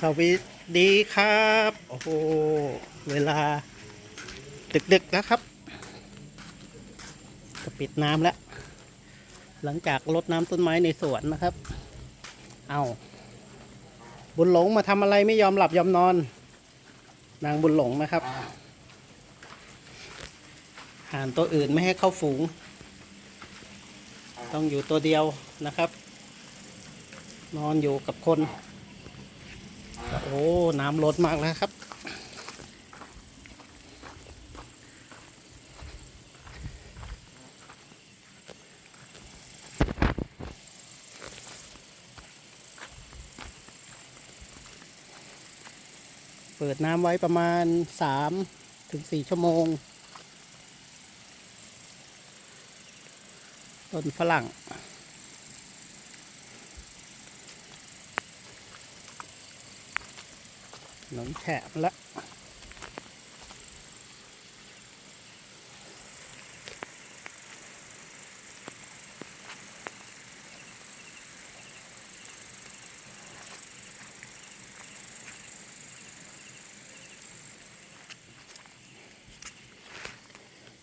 สวัสดีครับ โอ้โห เวลา ดึกๆแล้วครับ จะปิดน้ำแล้ว หลังจากรดน้ำต้นไม้ในสวนนะครับ เอาบุญหลงมาทำอะไรไม่ยอมหลับยอมนอน นางบุญหลงนะครับห่านตัวอื่นไม่ให้เข้าฝูง ต้องอยู่ตัวเดียวนะครับ นอนอยู่กับคน โอ้น้ำลดมากแล้วครับ เปิดน้ำไว้ประมาณสามถึงสี่ชั่วโมง ต้นฝรั่ง หนมแฉะมาแล้ว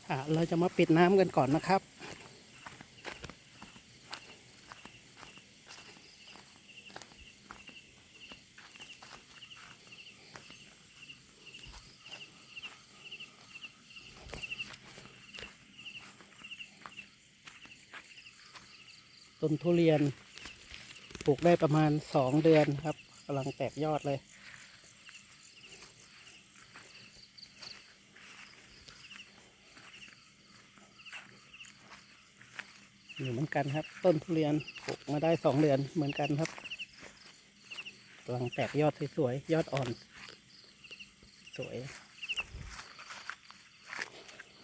อะเราจะมาปิดน้ำกันก่อนนะครับ ต้นทุเรียนปลูกได้ประมาณสองเดือนครับกำลังแตกยอดเลย อยู่เหมือนกันครับ ต้นทุเรียนปลูกมาได้สองเดือนเหมือนกันครับกำลังแตกยอดสวยๆยอดอ่อน สวย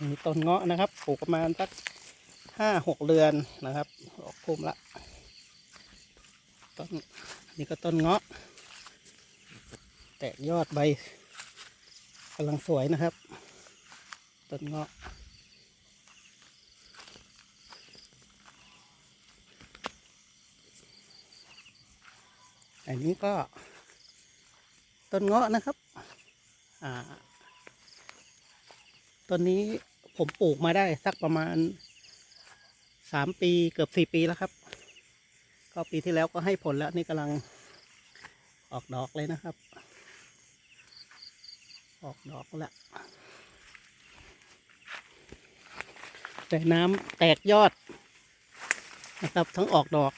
มีต้นเงาะนะครับปลูกประมาณสัก ห้าหกเดือนนะครับออกพุ่มละต้นนี่ก็ต้นเงาะ แตกยอดใบกำลังสวยนะครับ ต้นเงาะอันนี้ก็ต้นเงาะนะครับ ต้นนี้ผมปลูกมาได้สักประมาณ สามปีเกือบสี่ปีแล้วครับ ก็ปีที่แล้วก็ให้ผลแล้วนี่กำลังออกดอกเลยนะครับ ออกดอกแล้วแต่น้ำแตกยอดนะครับ ทั้งออกดอก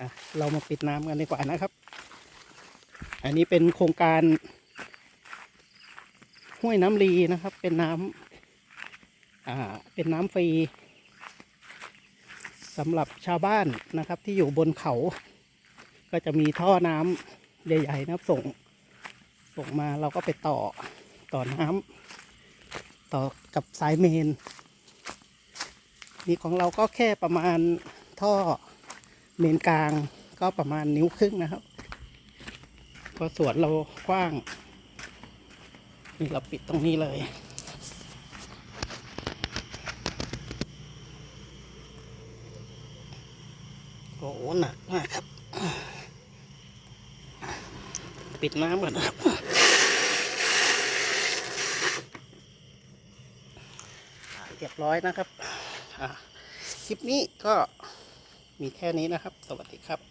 อะเรามาปิดน้ำกันดีกว่านะครับ อันนี้เป็นโครงการ ห้วยน้ำลีนะครับ เป็นน้ำอ่าเป็นน้ำฟรีสำหรับชาวบ้านนะครับ ที่อยู่บนเขา ก็จะมีท่อน้ำใหญ่ๆนะครับส่ง ส่งมาเราก็ไปต่อต่อน้ำต่อกับสายเมน นี่ของเราก็แค่ประมาณท่อเมนกลางก็ประมาณนิ้วครึ่งนะครับเพราะสวนเรากว้าง นี่เราปิดตรงนี้เลยโอ้โหหนักมากครับ ปิดน้ำก่อนนะครับ เรียบร้อยนะครับ คลิปนี้ก็มีแค่นี้นะครับ สวัสดีครับ